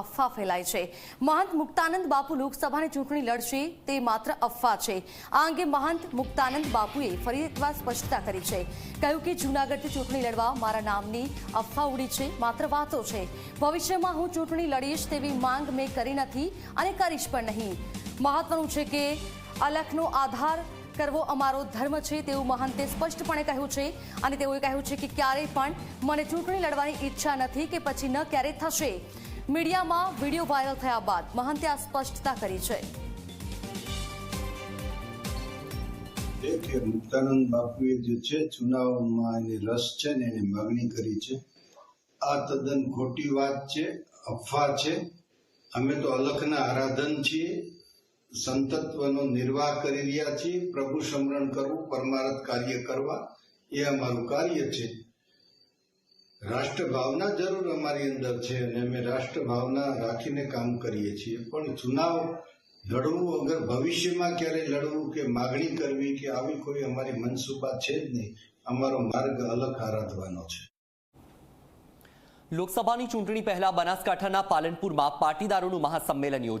અફવા ફેલાય છે. મહંત મુક્તાનંદ બાપુ લોકસભાની ચૂંટણી લડશે તે માત્ર અફવા છે. આ અંગે મહંત મુક્તાનંદ બાપુએ ફરી એકવાર સ્પષ્ટતા કરી છે. કહ્યું કે જૂનાગઢથી ચૂંટણી લડવા મારા નામની અફવા ઉડી છે, માત્ર વાતો છે. ભવિષ્યમાં હું ચૂંટણી લડીશ તેવી માંગ મેં કરી નથી અને કરીશ પણ નહીં. મહત્વનું છે કે અલખનો આધાર કરવો અમારો ધર્મ છે તેવું મહંતે સ્પષ્ટપણે કહ્યું છે અને તેઓએ કહ્યું છે કે ક્યારેય પણ મને ચૂંટણી લડવાની ઈચ્છા નથી કે પછી ન ક્યારે થશે. મીડિયામાં વીડિયો વાયરલ થયા બાદ મહંતે આ સ્પષ્ટતા કરી છે. કે મુક્તાનંદ બાપુએ જે છે, ચુનાવમાં એની રસ છે ને એની માગણી કરી છે. આ તદ્દન ખોટી વાત છે, અફવા છે. અમે તો અલખના આરાધન છીએ, સંતત્વનો નિર્વાહ કરી રહ્યા છીએ, પ્રભુ સમરણ કરવું, પરમારથ કાર્ય કરવા, એ અમારું કાર્ય છે. રાષ્ટ્ર ભાવના જરૂર અમારી અંદર છે અને અમે રાષ્ટ્ર ભાવના રાખીને કામ કરીએ છીએ. પણ ચુનાવ લડવું અગર ભવિષ્યમાં ક્યારેય લડવું કે માગણી કરવી કે આવી કોઈ અમારી મનસુબા છે જ નહીં. અમારો માર્ગ અલગ આરાધવાનો છે. લોકસભાની ચૂંટણી પહેલા બનાસકાંઠાના પાલનપુરમાં પાટીદારોનું મહાસંમેલન યોજાયું.